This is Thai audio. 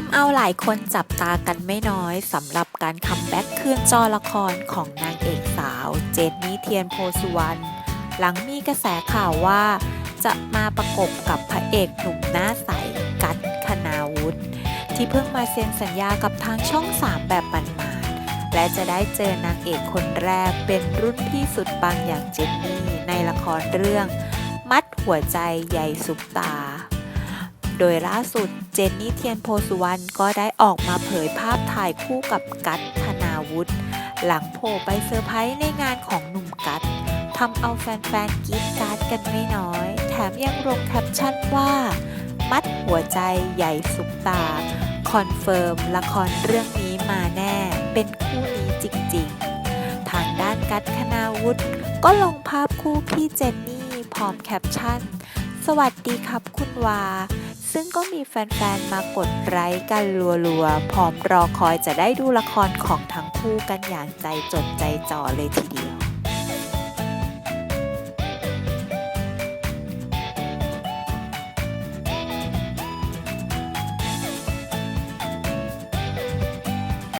ทำเอาหลายคนจับตากันไม่น้อยสำหรับการคัมแบ็กคืนจอละครของนางเอกสาว เจนนี่เทียนโพสุวรรณหลังมีกระแสข่าวว่า จะมาประกบกับพระเอกหนุ่มหน้าใสกัตคณาวุฒิที่เพิ่งมาเซ็นสัญญากับทางช่อง 3 แบบหมาดๆและจะได้เจอนางเอกคนแรกเป็นรุ่นพี่สุดปังอย่างเจนนี่ในละครเรื่อง มัดหัวใจใหญ่สุปตา โดยล่าสุดเจนนี่เทียนโพสุวรรณก็ได้ออกมาเผยภาพถ่ายคู่กับกัตธนาวุฒิหลังโผล่ไปเซอร์ไพรส์ในงานของหนุ่มกัตทำเอาแฟนๆกรี๊ดการ์ดกันไม่น้อย แถมยังลงแคปชั่นว่า มัดหัวใจใหญ่สุปตา คอนเฟิร์ม ละครเรื่องนี้มาแน่ เป็นคู่นี้จริงๆ ทางด้านกัตคณาวุฒิก็ลงภาพคู่พี่เจนนี่ พร้อมแคปชั่น สวัสดีครับคุณวา ก็มีแฟนๆ มากดไลค์กันรัวๆ พร้อมรอคอยจะได้ดูละครของทั้งคู่กันอย่างใจจดใจจ่อเลยทีเดียว